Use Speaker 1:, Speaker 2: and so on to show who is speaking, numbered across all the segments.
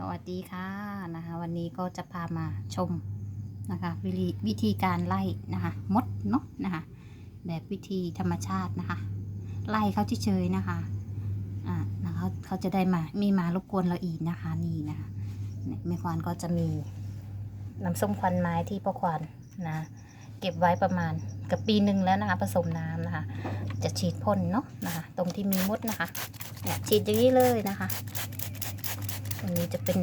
Speaker 1: สวัสดีค่ะนะคะ วันนี้ก็จะพามาชมนะคะวิธีวิธีการไล่นะคะมดเนาะนะคะ แบบวิธีธรรมชาตินะคะ ไล่เขาเฉยๆนะคะอ่านะคะเขาเขาจะได้มามีมารบกวนเราอีกนะคะนี่นะคะเนี่ยแม่ควานก็จะมีน้ำส้มควันไม้ที่พ่อควานนะเก็บไว้ประมาณกับปีหนึ่งแล้วนะคะผสมน้ำนะคะ จะฉีดพ่นเนาะนะคะ ตรงที่มีมดนะคะเนี่ยฉีดอย่างนี้เลยนะคะ ตรงนี้จะเป็น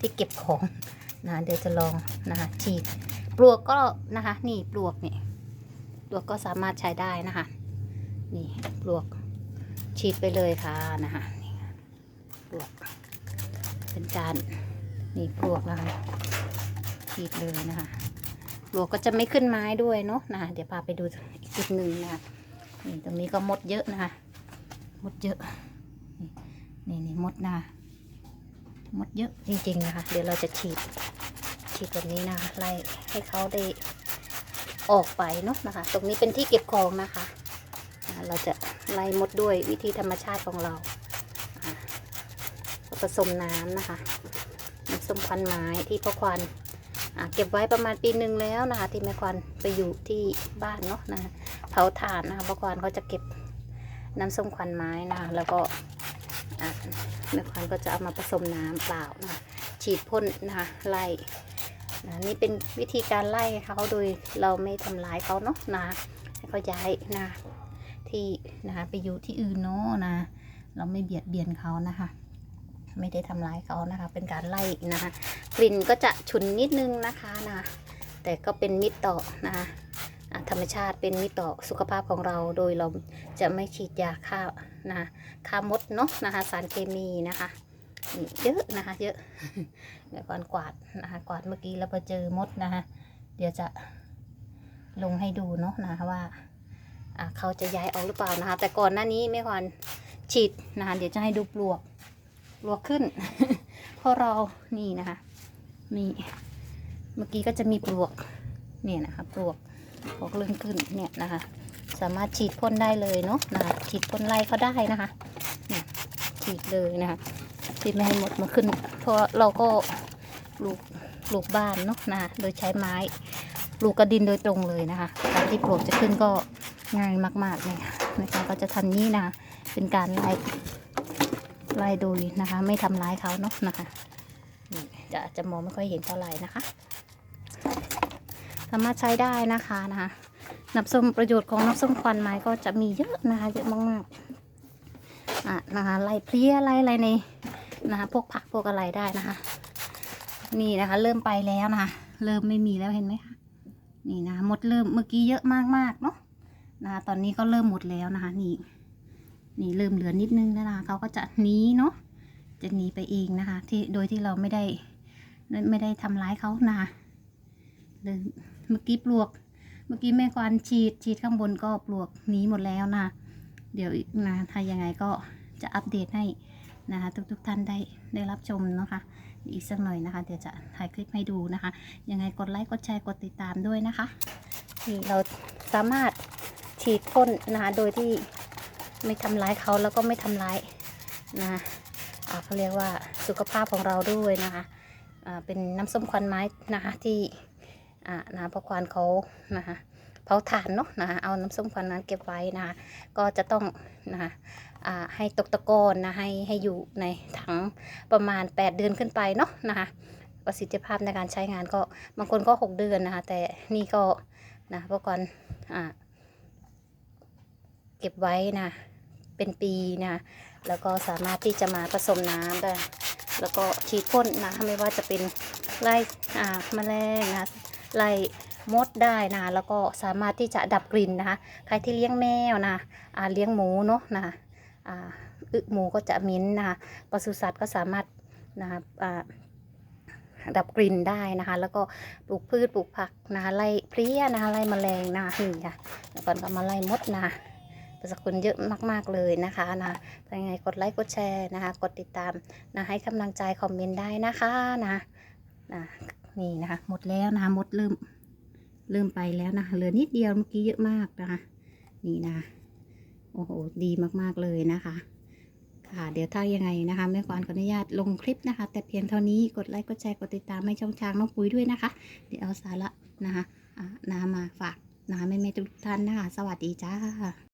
Speaker 1: ที่เก็บของนะเดี๋ยวจะลองนะคะฉีดปลวกก็นะคะนี่ปลวกนี่ปลวกก็สามารถใช้ได้นะคะนี่ปลวกฉีดไปเลยค่ะนะคะนี่ปลวกเป็นการนี่ปลวกนะคะฉีดเลยนะคะปลวกก็จะไม่ขึ้นไม้ด้วยเนาะนะคะเดี๋ยวพาไปดูอีกจุดหนึ่งนะคะนี่ตรงนี้ก็มดเยอะนะคะมดเยอะนี่นี่มดนะคะ มดเยอะจริงๆนะคะ เดี๋ยวเราจะฉีดฉีดแบบนี้นะคะไล่ให้เขาได้ออกไปเนาะนะคะ ตรงนี้เป็นที่เก็บของนะคะเราจะไล่มดด้วยวิธีธรรมชาติของเราผสมน้ำนะคะน้ำส้มควันไม้ที่พ่อควันเก็บไว้ประมาณปีหนึ่งแล้วนะคะ ที่แม่ควันไปอยู่ที่บ้านเนาะนะคะเผาถ่านนะคะพ่อควันเขาจะเก็บน้ำส้มควันไม้นะคะแล้วก็ อ่าแม่ควานก็จะเอามาผสมน้ำเปล่านะฉีดพ่นนะคะไล่นะนี่เป็นวิธีการไล่เขาโดยเราไม่ทำร้ายเขาเนาะนะให้เขาย้ายนะที่นะคะไปอยู่ที่อื่นเนาะนะ เราไม่เบียดเบียนเขานะคะไม่ได้ทำร้ายเขานะคะ เป็นการไล่นะคะ กลิ่นก็จะฉุนนิดนึงนะคะนะ แต่ก็เป็นมิตรต่อนะคะ ธรรมชาติเป็นมิตรต่อสุขภาพของเราโดยเราจะไม่ฉีดยาฆ่านะคะฆ่ามดเนาะนะคะสารเคมีนะคะเยอะนะคะเยอะเดี๋ยวก่อนกวาดนะคะกวาดเมื่อกี้แล้วพอเจอมดนะคะเดี๋ยวจะลงให้ดูเนาะนะคะว่าเขาจะย้ายออกหรือเปล่านะคะ แต่ก่อนหน้านี้ไม่ควรฉีดนะคะเดี๋ยวจะให้ดูปลวกปลวกขึ้นเพราะเรานี่นะคะนี่เมื่อกี้ก็จะมีปลวกเนี่ยนะคะปลวก ปลวกเริ่มขึ้นเนี่ยนะคะ สามารถฉีดพ่นได้เลยเนาะนะคะฉีดพ่นไล่เขาได้นะคะนี่ฉีดเลยนะคะฉีดไม่ให้หมดมาขึ้น เพราะเราก็ปลูกปลูกบ้านเนาะนะโดยใช้ไม้ปลูกกระดินโดยตรงเลยนะคะการที่ปลูกจะขึ้นก็ง่ายมากๆเลยนะคะก็จะทำนี้นะเป็นการไล่ไล่โดยนะคะ ไม่ทำร้ายเขาเนาะนะคะนี่จะอาจจะมองไม่ค่อยเห็นเท่าไหร่นะคะ สามารถใช้ได้นะคะนะคะน้ำส้มประโยชน์ของน้ำส้มควันไม้ก็จะมีเยอะนะคะเยอะมากๆอะนะคะไล่เพลี้ยไล่อะไรในนะคะพวกผักพวกอะไรได้นะคะ นี่นะคะ เริ่มไปแล้วนะคะ เริ่มไม่มีแล้วเห็นไหมคะนี่นะคะหมดเริ่มเมื่อกี้เยอะมากๆเนาะนะคะตอนนี้ก็เริ่มหมดแล้วนะคะ นี่ นี่เริ่มเหลือนิดนึงแล้วนะคะเขาก็จะหนีเนาะจะหนีไปเองนะคะ ที่โดยที่เราไม่ได้ไม่ได้ทำร้ายเขานะะเริ่ม เมื่อกี้ปลวก เมื่อกี้แม่ควานฉีดฉีดข้างบนก็ปลวกหนีหมดแล้วนะ เดี๋ยวอีกนะถ้ายังไงก็จะอัปเดตให้นะคะทุกๆท่านได้ได้รับชมนะคะ อีกสักหน่อยนะคะ เดี๋ยวจะถ่ายคลิปให้ดูนะคะ ยังไงกดไลค์กดแชร์กดติดตามด้วยนะคะที่เราสามารถฉีดพ่นนะคะโดยที่ไม่ทำร้ายเขาแล้วก็ไม่ทำร้ายนะอ่าเขาเรียกว่าสุขภาพของเราด้วยนะคะอ่าเป็นน้ำส้มควันไม้นะคะที่ อ่านะเพราะควานเขานะคะเผาถ่านเนาะนะคะเอาน้ำส้มควันนั้นเก็บไว้นะคะก็จะต้องนะคะอ่าให้ตกตะกอนนะให้ให้อยู่ในถังประมาณ 8 เดือนขึ้นไปเนาะนะคะประสิทธิภาพในการใช้งานก็บางคนก็ 6 เดือนนะคะ แต่นี่ก็นะเพราะควานอ่าเก็บไว้นะเป็นปีนะแล้วก็สามารถที่จะมาผสมน้ำได้แล้วก็ฉีดพ่นนะไม่ว่าจะเป็นไล่อ่าแมลงนะ ไล่มดได้นะแล้วก็สามารถที่จะดับกลิ่นนะคะใครที่เลี้ยงแมวนะเลี้ยงหมูเนาะนะอึหมูก็จะมิ้นนะคะปศุสัตว์ก็สามารถนะคะดับกลิ่นได้นะคะ แล้วก็ปลูกพืชปลูกผักนะคะไล่เพลี้ยนะคะไล่แมลงนะคะนี่ค่ะแล้วก่อนก็มาไล่มดนะประสกุลเยอะมากๆเลยนะคะนะยังไงกดไลค์กดแชร์นะคะ กดติดตามนะให้กำลังใจคอมเมนต์ได้นะคะนะนะ นี่นะคะ หมดแล้วนะคะหมดเริ่มเริ่มไปแล้วนะคะเหลือนิดเดียวเมื่อกี้เยอะมากนะคะ นี่นะโอ้โหดีมากๆเลยนะคะ ค่ะเดี๋ยวถ้ายังไงนะคะแม่ควานขออนุญาตลงคลิปนะคะ แต่เพียงเท่านี้กดไลค์กดแชร์กดติดตามให้ช่องทางน้องปุ๋ยด้วยนะคะ เดี๋ยวเอาสาระนะคะอ่านามาฝากนะคะแม่ๆทุกท่านนะคะ สวัสดีจ้า